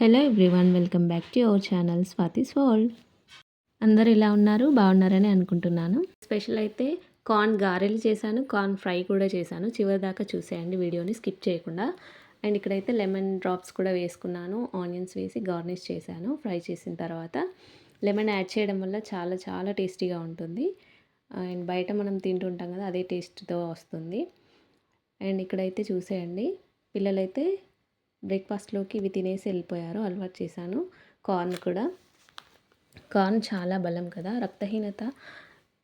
Hello everyone welcome back to your channel Swathi's world అందరు ఇలా ఉన్నారు? బాగున్నారని అనుకుంటున్నాను. స్పెషల్ అయితే కార్న్ గారెలు చేశాను కార్న్ ఫ్రై కూడా చేశాను. చివరి దాకా చూసేయండి వీడియోని స్కిప్ చేయకుండా. అండ్ ఇక్కడైతే లెమన్ డ్రాప్స్ కూడా వేసుకున్నాను ఆనియన్స్ వేసి గార్నిష్ చేశాను ఫ్రై చేసిన తర్వాత. లెమన్ యాడ్ చేయడం వల్ల చాలా చాలా టేస్టీగా ఉంటుంది. అండ్ బయట మనం తింటుంటాం కదా అదే టేస్ట్తో వస్తుంది. అండ్ ఇక్కడైతే చూసేయండి పిల్లలైతే బ్రేక్ఫాస్ట్లోకి ఇవి తినేసి వెళ్ళిపోయారు. అలవాటు చేశాను. కార్న్ కూడా. కార్న్ చాలా బలం కదా. రక్తహీనత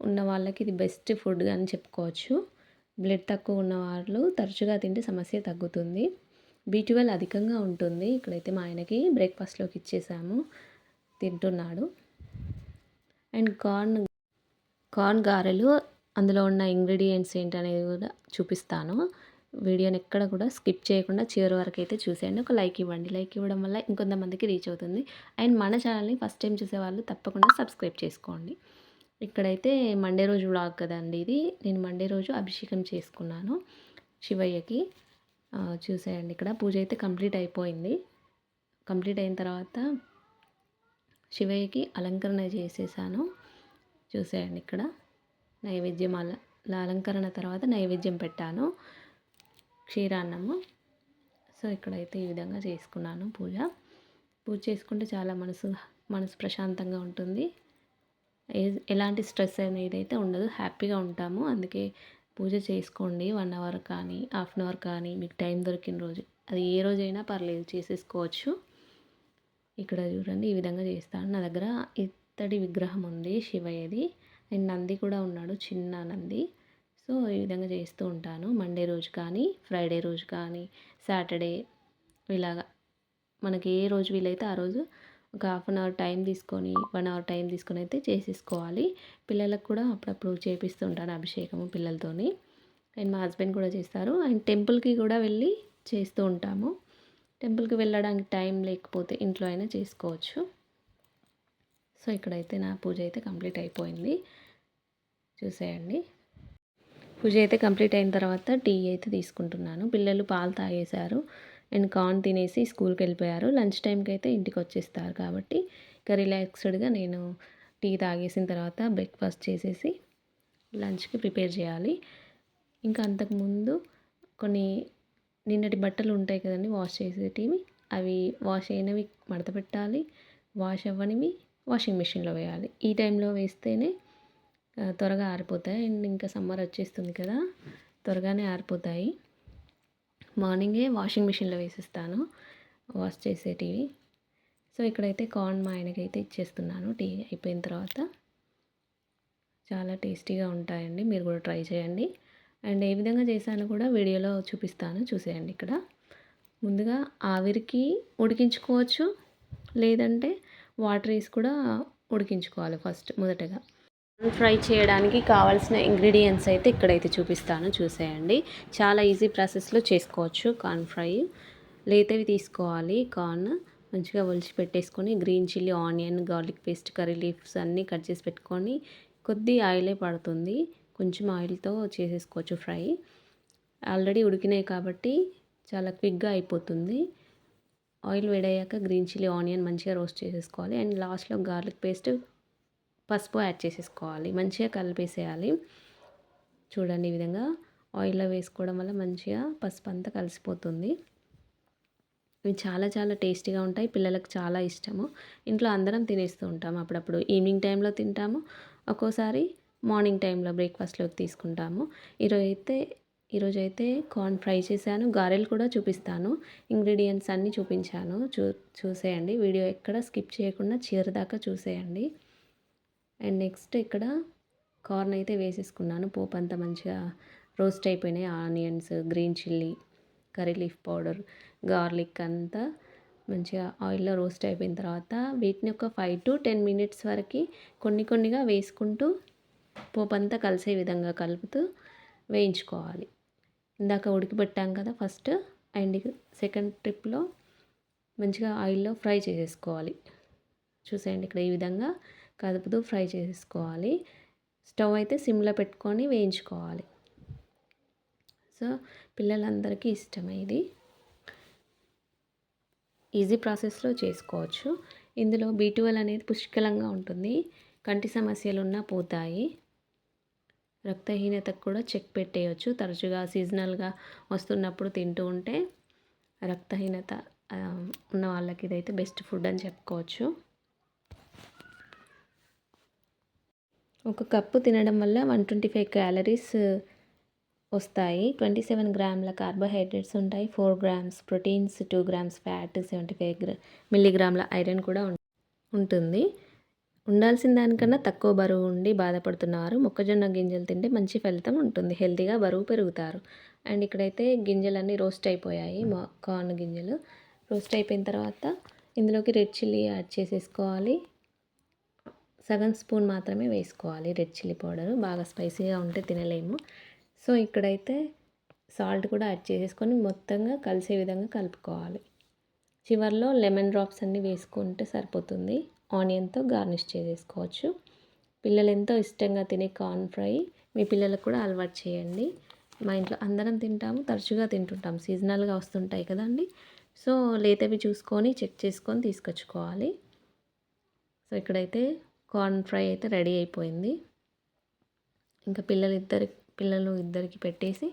ఉన్న వాళ్ళకి ఇది బెస్ట్ ఫుడ్ అని చెప్పుకోవచ్చు. బ్లడ్ తక్కువ ఉన్న వాళ్ళు తరచుగా తింటే సమస్య తగ్గుతుంది. బీ అధికంగా ఉంటుంది. ఇక్కడైతే మా ఆయనకి బ్రేక్ఫాస్ట్లోకి ఇచ్చేసాము. తింటున్నాడు. అండ్ కార్న్ కార్న్ గారెలు అందులో ఉన్న ఇంగ్రీడియంట్స్ ఏంటనేది కూడా చూపిస్తాను. వీడియోని ఎక్కడ కూడా స్కిప్ చేయకుండా చివరి వరకు అయితే చూసేయండి. ఒక లైక్ ఇవ్వండి. లైక్ ఇవ్వడం వల్ల ఇంకొంతమందికి రీచ్ అవుతుంది. అండ్ మన ఛానల్ని ఫస్ట్ టైం చూసేవాళ్ళు తప్పకుండా సబ్స్క్రైబ్ చేసుకోండి. ఇక్కడైతే మండే రోజు వ్లాగ్ కదండి ఇది. నేను మండే రోజు అభిషేకం చేసుకున్నాను శివయ్యకి. చూసేయండి ఇక్కడ. పూజ అయితే కంప్లీట్ అయిపోయింది. కంప్లీట్ అయిన తర్వాత శివయ్యకి అలంకరణ చేసేసాను. చూసేయండి ఇక్కడ. నైవేద్యం అల అలంకరణ తర్వాత నైవేద్యం పెట్టాను. క్షీరాన్నము సో ఇక్కడైతే ఈ విధంగా చేసుకున్నాను పూజ. పూజ చేసుకుంటే చాలా మనసు మనసు ప్రశాంతంగా ఉంటుంది. ఎలాంటి స్ట్రెస్ అనేది అయితే ఉండదు. హ్యాపీగా ఉంటాము. అందుకే పూజ చేసుకోండి. వన్ అవర్ కానీ హాఫ్ అన్ అవర్ కానీ మీకు టైం దొరికిన రోజు. అది ఏ రోజైనా పర్లేదు చేసేసుకోవచ్చు. ఇక్కడ చూడండి ఈ విధంగా చేస్తాను. నా దగ్గర ఇత్తడి విగ్రహం ఉంది శివయ్యది. అండ్ నంది కూడా ఉన్నాడు చిన్న నంది. సో ఈ విధంగా చేస్తూ ఉంటాను. మండే రోజు కానీ ఫ్రైడే రోజు కానీ సాటర్డే ఇలాగా. మనకి ఏ రోజు వీలైతే ఆ రోజు ఒక హాఫ్ అన్ అవర్ టైం తీసుకొని వన్ అవర్ టైం తీసుకొని అయితే చేసేసుకోవాలి. పిల్లలకు కూడా అప్పుడప్పుడు చేపిస్తూ ఉంటాను అభిషేకము పిల్లలతోని. అండ్ మా హస్బెండ్ కూడా చేస్తారు. అండ్ టెంపుల్కి కూడా వెళ్ళి చేస్తూ ఉంటాము. టెంపుల్కి వెళ్ళడానికి టైం లేకపోతే ఇంట్లో అయినా చేసుకోవచ్చు. సో ఇక్కడైతే నా పూజ అయితే కంప్లీట్ అయిపోయింది. చూసేయండి. పూజ అయితే కంప్లీట్ అయిన తర్వాత టీ అయితే తీసుకుంటున్నాను. పిల్లలు పాలు తాగేశారు. అండ్ కార్న్ తినేసి స్కూల్కి వెళ్ళిపోయారు. లంచ్ టైంకి అయితే ఇంటికి వచ్చేస్తారు కాబట్టి ఇక రిలాక్స్డ్గా నేను టీ తాగేసిన తర్వాత బ్రేక్ఫాస్ట్ చేసేసి లంచ్కి ప్రిపేర్ చేయాలి. ఇంకా అంతకుముందు కొన్ని నిన్నటి బట్టలు ఉంటాయి కదండి వాష్ చేసేటివి. అవి వాష్ అయినవి మడత పెట్టాలి. వాష్ అవ్వనివి వాషింగ్ మిషన్లో వేయాలి. ఈ టైంలో వేస్తేనే త్వరగా ఆరిపోతాయి. అండ్ ఇంకా సమ్మర్ వచ్చేస్తుంది కదా త్వరగానే ఆరిపోతాయి. మార్నింగే వాషింగ్ మిషన్లో వేసిస్తాను వాష్ చేసేటివి. సో ఇక్కడైతే కార్న్ మా ఆయనకైతే ఇచ్చేస్తున్నాను. టీ అయిపోయిన తర్వాత చాలా టేస్టీగా ఉంటాయండి. మీరు కూడా ట్రై చేయండి. అండ్ ఏ విధంగా చేశాను కూడా వీడియోలో చూపిస్తాను. చూసేయండి ఇక్కడ. ముందుగా ఆవిరికి ఉడికించుకోవచ్చు లేదంటే వాటర్ వేసి కూడా ఉడికించుకోవాలి ఫస్ట్ మొదటగా. ఫ్రై చేయడానికి కావాల్సిన ఇంగ్రీడియంట్స్ అయితే ఇక్కడైతే చూపిస్తాను చూసేయండి. చాలా ఈజీ ప్రాసెస్లో చేసుకోవచ్చు కార్న్ ఫ్రై. లేతవి తీసుకోవాలి కార్న్ మంచిగా ఒలిచి పెట్టేసుకొని green chilli onion garlic paste curry leaves అన్నీ కట్ చేసి పెట్టుకొని కొద్ది ఆయిలే పడుతుంది. కొంచెం ఆయిల్తో చేసేసుకోవచ్చు ఫ్రై. ఆల్రెడీ ఉడికినాయి కాబట్టి చాలా క్విక్గా అయిపోతుంది. ఆయిల్ వేడయ్యాక గ్రీన్ చిల్లీ ఆనియన్ మంచిగా రోస్ట్ చేసేసుకోవాలి. అండ్ లాస్ట్లో గార్లిక్ పేస్ట్ పసుపు యాడ్ చేసేసుకోవాలి. మంచిగా కలిపేసేయాలి. చూడండి ఈ విధంగా ఆయిల్లో వేసుకోవడం వల్ల మంచిగా పసుపు అంతా కలిసిపోతుంది. ఇవి చాలా చాలా టేస్టీగా ఉంటాయి. పిల్లలకు చాలా ఇష్టము. ఇంట్లో అందరం తినేస్తూ ఉంటాము. అప్పుడప్పుడు ఈవినింగ్ టైంలో తింటాము. ఒక్కోసారి మార్నింగ్ టైంలో బ్రేక్ఫాస్ట్లోకి తీసుకుంటాము. ఈరోజు అయితే ఈరోజు అయితే కార్న్ ఫ్రై చేశాను. గారెలు కూడా చూపిస్తాను. ఇంగ్రీడియంట్స్ అన్నీ చూపించాను. చూ చూసేయండి. వీడియో ఎక్కడ స్కిప్ చేయకుండా చివరి దాకా చూసేయండి. అండ్ నెక్స్ట్ ఇక్కడ కార్న్ అయితే వేసేసుకున్నాను. పోపు అంతా మంచిగా రోస్ట్ అయిపోయినాయి. Onions green chilli curry leaf powder garlic అంతా మంచిగా ఆయిల్లో రోస్ట్ అయిపోయిన తర్వాత వీటిని ఒక ఫైవ్ టు టెన్ మినిట్స్ వరకు కొన్ని కొన్నిగా వేసుకుంటూ పోపు అంతా కలిసే విధంగా కలుపుతూ వేయించుకోవాలి. ఇందాక ఉడికిపెట్టాం కదా ఫస్ట్. అండ్ సెకండ్ ట్రిప్లో మంచిగా ఆయిల్లో ఫ్రై చేసేసుకోవాలి. చూసేయండి ఇక్కడ ఈ విధంగా కదుపుతూ ఫ్రై చేసుకోవాలి. స్టవ్ అయితే సిమ్లో పెట్టుకొని వేయించుకోవాలి. సో పిల్లలందరికీ ఇష్టమే ఇది ఈజీ ప్రాసెస్లో చేసుకోవచ్చు. ఇందులో బీటువల్ అనేది పుష్కలంగా ఉంటుంది. కంటి సమస్యలు ఉన్నా పోతాయి. రక్తహీనతకు కూడా చెక్ పెట్టేయచ్చు. తరచుగా సీజనల్గా వస్తున్నప్పుడు తింటూ ఉంటే రక్తహీనత ఉన్న వాళ్ళకి ఇదైతే బెస్ట్ ఫుడ్ అని చెప్పుకోవచ్చు. ఒక కప్పు తినడం వల్ల వన్ ట్వంటీ ఫైవ్ క్యాలరీస్ వస్తాయి. ట్వంటీ సెవెన్ గ్రాముల కార్బోహైడ్రేట్స్ ఉంటాయి. Four grams proteins two grams fat seventy five గ్రా మిల్లీగ్రాముల ఐరన్ కూడా ఉంటుంది. ఉండాల్సిన దానికన్నా తక్కువ బరువు ఉండి బాధపడుతున్నారు మొక్కజొన్న గింజలు తింటే మంచి ఫలితం ఉంటుంది. హెల్తీగా బరువు పెరుగుతారు. అండ్ ఇక్కడైతే గింజలన్నీ రోస్ట్ అయిపోయాయి. కార్న్ గింజలు రోస్ట్ అయిపోయిన తర్వాత ఇందులోకి రెడ్ చిల్లీ యాడ్ చేసేసుకోవాలి. సగం స్పూన్ మాత్రమే వేసుకోవాలి రెడ్ చిల్లీ పౌడర్. బాగా స్పైసీగా ఉంటే తినలేము. సో ఇక్కడైతే సాల్ట్ కూడా యాడ్ చేసేసుకొని మొత్తంగా కలిసే విధంగా కలుపుకోవాలి. చివరిలో లెమన్ డ్రాప్స్ అన్నీ వేసుకుంటే సరిపోతుంది. ఆనియన్తో గార్నిష్ చేసేసుకోవచ్చు. పిల్లలు ఎంతో ఇష్టంగా తినే కార్న్ ఫ్రై మీ పిల్లలకు కూడా అలవాటు చేయండి. మా ఇంట్లో అందరం తింటాము తరచుగా తింటుంటాం సీజనల్గా వస్తుంటాయి కదండి. సో లేతవి చూసుకొని చెక్ చేసుకొని తీసుకొచ్చుకోవాలి. సో ఇక్కడైతే కార్న్ ఫ్రై అయితే రెడీ అయిపోయింది. ఇంకా పిల్లలు ఇద్దరి పిల్లలు ఇద్దరికి పెట్టేసి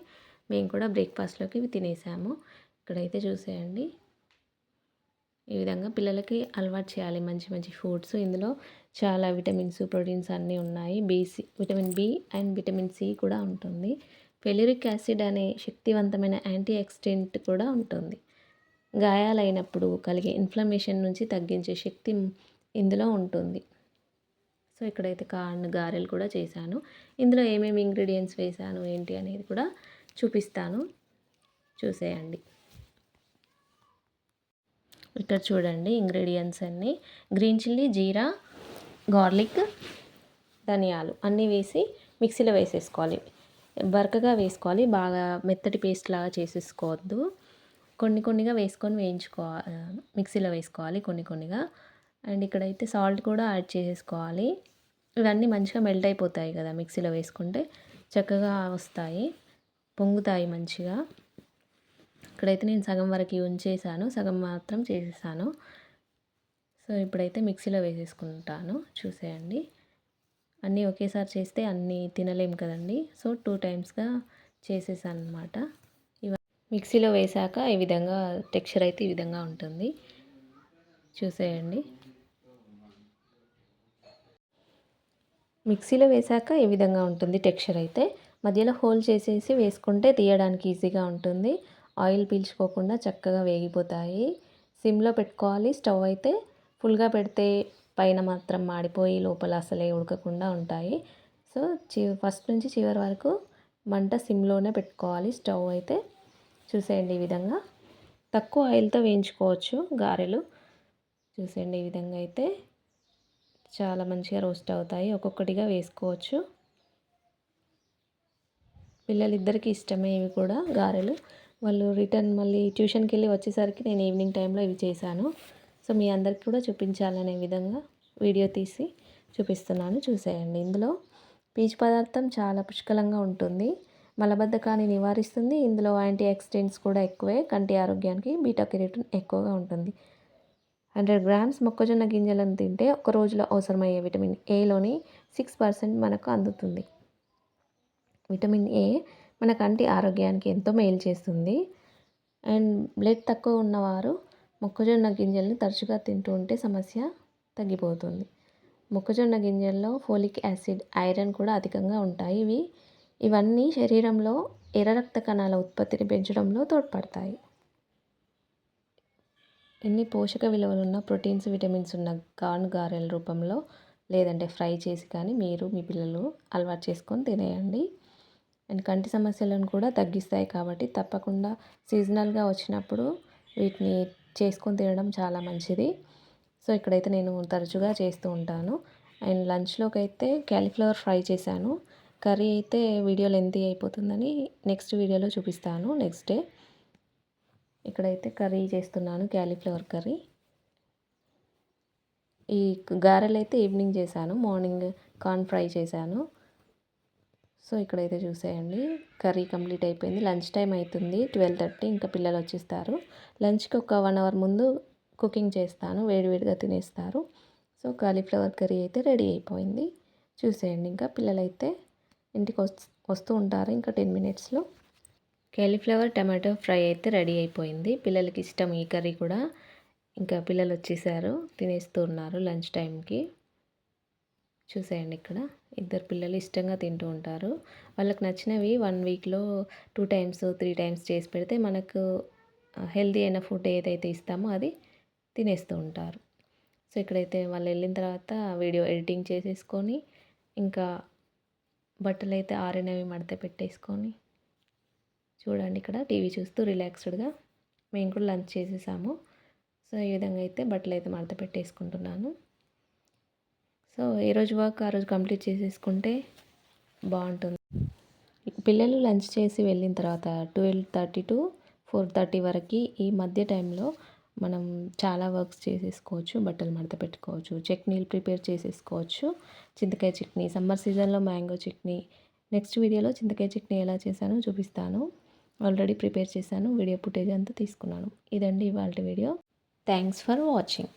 మేము కూడా బ్రేక్ఫాస్ట్లోకి తినేసాము. ఇక్కడైతే చూసేయండి. ఈ విధంగా పిల్లలకి అలవాటు చేయాలి. మంచి మంచి ఫుడ్స్. ఇందులో చాలా విటమిన్స్ ప్రోటీన్స్ అన్నీ ఉన్నాయి. BC vitamin B and vitamin C కూడా ఉంటుంది. ఫెలిరిక్ యాసిడ్ అనే శక్తివంతమైన యాంటీ ఆక్సిడెంట్ కూడా ఉంటుంది. గాయాలైనప్పుడు కలిగే ఇన్ఫ్లమేషన్ నుంచి తగ్గించే శక్తి ఇందులో ఉంటుంది. సో ఇక్కడైతే కార్న్ గారెలు కూడా చేశాను. ఇందులో ఏమేమి ఇంగ్రీడియంట్స్ వేసాను ఏంటి అనేది కూడా చూపిస్తాను. చూసేయండి. ఇక్కడ చూడండి ఇంగ్రీడియంట్స్ అన్నీ. గ్రీన్ చిల్లీ జీరా గార్లిక్ ధనియాలు అన్నీ వేసి మిక్సీలో వేసేసుకోవాలి. బరకగా వేసుకోవాలి. బాగా మెత్తటి పేస్ట్ లాగా చేసేసుకోవద్దు. కొన్ని కొన్నిగా వేసుకొని వేయించుకోవాలి మిక్సీలో వేసుకోవాలి కొన్ని కొన్నిగా. అండ్ ఇక్కడైతే సాల్ట్ కూడా యాడ్ చేసేసుకోవాలి. ఇవన్నీ మంచిగా మెల్ట్ అయిపోతాయి కదా మిక్సీలో వేసుకుంటే చక్కగా వస్తాయి పొంగుతాయి మంచిగా. ఇక్కడైతే నేను సగం వరకు ఉంచేసాను సగం మాత్రం చేసేసాను. సో ఇప్పుడైతే మిక్సీలో వేసేసుకుంటాను చూసేయండి. అన్నీ ఒకేసారి చేస్తే అన్నీ తినలేము కదండి. సో టూ టైమ్స్గా చేసేసాను అనమాట ఇవ మిక్సీలో వేసాక ఈ విధంగా టెక్స్చర్ అయితే ఈ విధంగా ఉంటుంది. చూసేయండి. మిక్సీలో వేసాక ఈ విధంగా ఉంటుంది టెక్స్చర్ అయితే. మధ్యలో హోల్ చేసేసి వేసుకుంటే తీయడానికి ఈజీగా ఉంటుంది. ఆయిల్ పీల్చుకోకుండా చక్కగా వేగిపోతాయి. సిమ్లో పెట్టుకోవాలి. స్టవ్ అయితే ఫుల్గా పెడితే పైన మాత్రం మాడిపోయి లోపల అసలే ఉడకకుండా ఉంటాయి. సో చి ఫస్ట్ నుంచి చివరి వరకు మంట సిమ్లోనే పెట్టుకోవాలి. స్టవ్ అయితే చూసేయండి ఈ విధంగా. తక్కువ ఆయిల్తో వేయించుకోవచ్చు గారెలు. చూసేయండి ఈ విధంగా అయితే. చాలా మంచిగా రోస్ట్ అవుతాయి. ఒక్కొక్కటిగా వేసుకోవచ్చు. పిల్లలిద్దరికీ ఇష్టమే ఇవి కూడా గారెలు. వాళ్ళు రిటర్న్ మళ్ళీ ట్యూషన్కి వెళ్ళి వచ్చేసరికి నేను ఈవినింగ్ టైంలో ఇవి చేశాను. సో మీ అందరికి కూడా చూపించాలనే విధంగా వీడియో తీసి చూపిస్తున్నాను. చూసేయండి. ఇందులో పీచు పదార్థం చాలా పుష్కలంగా ఉంటుంది. మలబద్ధకాన్ని నివారిస్తుంది. ఇందులో యాంటీ ఆక్సిడెంట్స్ కూడా ఎక్కువే. కంటి ఆరోగ్యానికి బీటా కెరటిన్ ఎక్కువగా ఉంటుంది. హండ్రెడ్ గ్రామ్స్ మొక్కజొన్న గింజలను తింటే ఒక రోజులో అవసరమయ్యే విటమిన్ ఏలోని సిక్స్ పర్సెంట్ మనకు అందుతుంది. విటమిన్ ఏ మన కంటి ఆరోగ్యానికి ఎంతో మేలు చేస్తుంది. అండ్ బ్లడ్ తక్కువ ఉన్నవారు మొక్కజొన్న గింజలను తరచుగా తింటూ ఉంటే సమస్య తగ్గిపోతుంది. మొక్కజొన్న గింజల్లో ఫోలిక్ యాసిడ్ ఐరన్ కూడా అధికంగా ఉంటాయి. ఇవి ఇవన్నీ శరీరంలో ఎర్ర రక్త కణాల ఉత్పత్తిని పెంచడంలో తోడ్పడతాయి. ఎన్ని పోషక విలువలు ఉన్న ప్రోటీన్స్ విటమిన్స్ ఉన్న కార్న్ గారెల రూపంలో లేదంటే ఫ్రై చేసి కానీ మీరు మీ పిల్లలు అలవాటు చేసుకొని తినేయండి. అండ్ కంటి సమస్యలను కూడా తగ్గిస్తాయి కాబట్టి తప్పకుండా సీజనల్గా వచ్చినప్పుడు వీటిని చేసుకొని తినడం చాలా మంచిది. సో ఇక్కడైతే నేను తరచుగా చేస్తూ ఉంటాను. అండ్ లంచ్లోకి అయితే క్యాలీఫ్లవర్ ఫ్రై చేశాను. కర్రీ అయితే వీడియో లెంతీ అయిపోతుందని నెక్స్ట్ వీడియోలో చూపిస్తాను. నెక్స్ట్ డే ఇక్కడైతే కర్రీ చేస్తున్నాను క్యాలీఫ్లవర్ కర్రీ. ఈ గారెలు అయితే ఈవినింగ్ చేశాను మార్నింగ్ కార్న్ ఫ్రై చేశాను. సో ఇక్కడైతే చూసేయండి కర్రీ కంప్లీట్ అయిపోయింది. లంచ్ టైం అవుతుంది ట్వెల్వ్ థర్టీ ఇంకా పిల్లలు వచ్చేస్తారు. లంచ్కి ఒక వన్ అవర్ ముందు కుకింగ్ చేస్తాను వేడివేడిగా తినేస్తారు. సో కాలీఫ్లవర్ కర్రీ అయితే రెడీ అయిపోయింది. చూసేయండి ఇంకా పిల్లలైతే ఇంటికి వస్తూ ఉంటారు ఇంకా టెన్ మినిట్స్లో. క్యాలీఫ్లవర్ టమాటో ఫ్రై అయితే రెడీ అయిపోయింది. పిల్లలకి ఇష్టం ఈ కర్రీ కూడా. ఇంకా పిల్లలు వచ్చేసారు తినేస్తూ ఉన్నారు లంచ్ టైంకి. చూసేయండి ఇక్కడ. ఇద్దరు పిల్లలు ఇష్టంగా తింటూ ఉంటారు. వాళ్ళకి నచ్చినవి వన్ వీక్లో టూ టైమ్స్ త్రీ టైమ్స్ చేసి పెడితే మనకు హెల్దీ అయిన ఫుడ్ ఏదైతే ఇస్తామో అది తినేస్తూ ఉంటారు. సో ఇక్కడైతే వాళ్ళు వెళ్ళిన తర్వాత వీడియో ఎడిటింగ్ చేసేసుకొని ఇంకా బట్టలు అయితే ఆరినవి మడత పెట్టేసుకొని చూడండి ఇక్కడ టీవీ చూస్తూ రిలాక్స్డ్గా మేము కూడా లంచ్ చేసేసాము. సో ఈ విధంగా అయితే బట్టలు అయితే మడత పెట్టేసుకుంటున్నాను. సో ఏ రోజు వర్క్ ఆ రోజు కంప్లీట్ చేసేసుకుంటే బాగుంటుంది. పిల్లలు లంచ్ చేసి వెళ్ళిన తర్వాత twelve thirty to four thirty వరకు ఈ మధ్య టైంలో మనం చాలా వర్క్స్ చేసేసుకోవచ్చు. బట్టలు మడత పెట్టుకోవచ్చు. చట్నీలు ప్రిపేర్ చేసేసుకోవచ్చు. చింతకాయ చట్నీ సమ్మర్ సీజన్లో మ్యాంగో చట్నీ. నెక్స్ట్ వీడియోలో చింతకాయ చట్నీ ఎలా చేశానో చూపిస్తాను. ఆల్రెడీ ప్రిపేర్ చేశాను వీడియో ఫుటేజ్ అంతా తీసుకున్నాను. ఇదండి ఇవాళ వీడియో. Thanks for watching.